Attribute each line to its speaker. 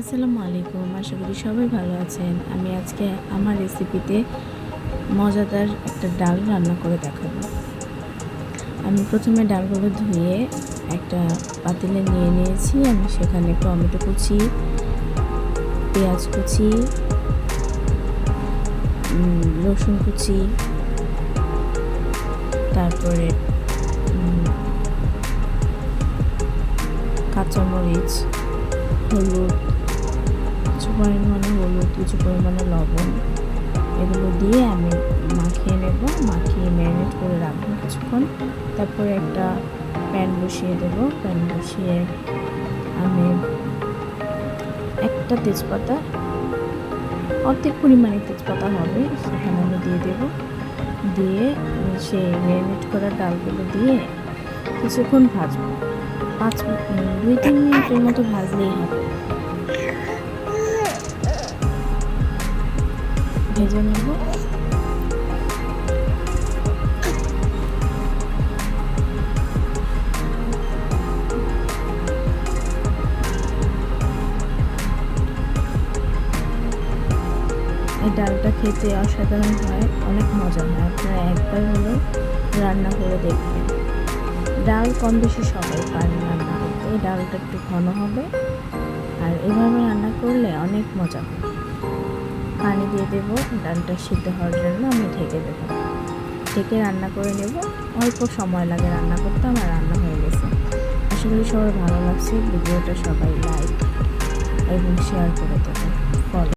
Speaker 1: আসসালামু আলাইকুম, আশা করি সবাই ভালো আছেন। আমি আজকে আমার রেসিপিতে মজাদার একটা ডাল রান্না করে দেখাবো। আমি প্রথমে ডালগুলো ধুয়ে একটা পাতিলে নিয়ে নিয়েছি। আমি সেখানে টমেটো কুচি, পেঁয়াজ কুচি রসুন কুচি, তারপরে কাঁচামরিচ হলুদ কিছু পরিমাণে হলুদ, কিছু পরিমাণে লবণ। এগুলো দিয়ে আমি মাখিয়ে নেব, মাখিয়ে ম্যারিনেট করে রাখব কিছুক্ষণ। তারপরে একটা প্যান বসিয়ে দেবো। প্যান বসিয়ে আমি একটা তেজপাতা, অর্ধেক পরিমাণে তেজপাতা হবে, সেখানে আমি দিয়ে দেব। দিয়ে সেই ম্যারিনেট করা ডালগুলো দিয়ে কিছুক্ষণ ভাজবো। পাঁচ দুই, তিন মিনিটের মতো ভাজলেই হবে। ভেজে নেব। এই ডালটা খেতে অসাধারণ হয়, অনেক মজা হয়। আপনারা একবার হলো রান্না করে দেখবেন। ডাল কম বেশি সবাই পারে রান্না করতে। এই ডালটা একটু ঘন হবে। আর এভাবে রান্না করলে অনেক মজা হবে পানি দিয়ে দেবো। ডালটা সিদ্ধ হওয়ার জন্য আমি ঢেকে দেবো। ঢেকে রান্না করে নেব। অল্প সময় লাগে রান্না করতে। আমার রান্না হয়ে গেছে। আশা করি ভালো লাগছে। ভিডিওটা সবাই লাইক এবং শেয়ার করে দেবে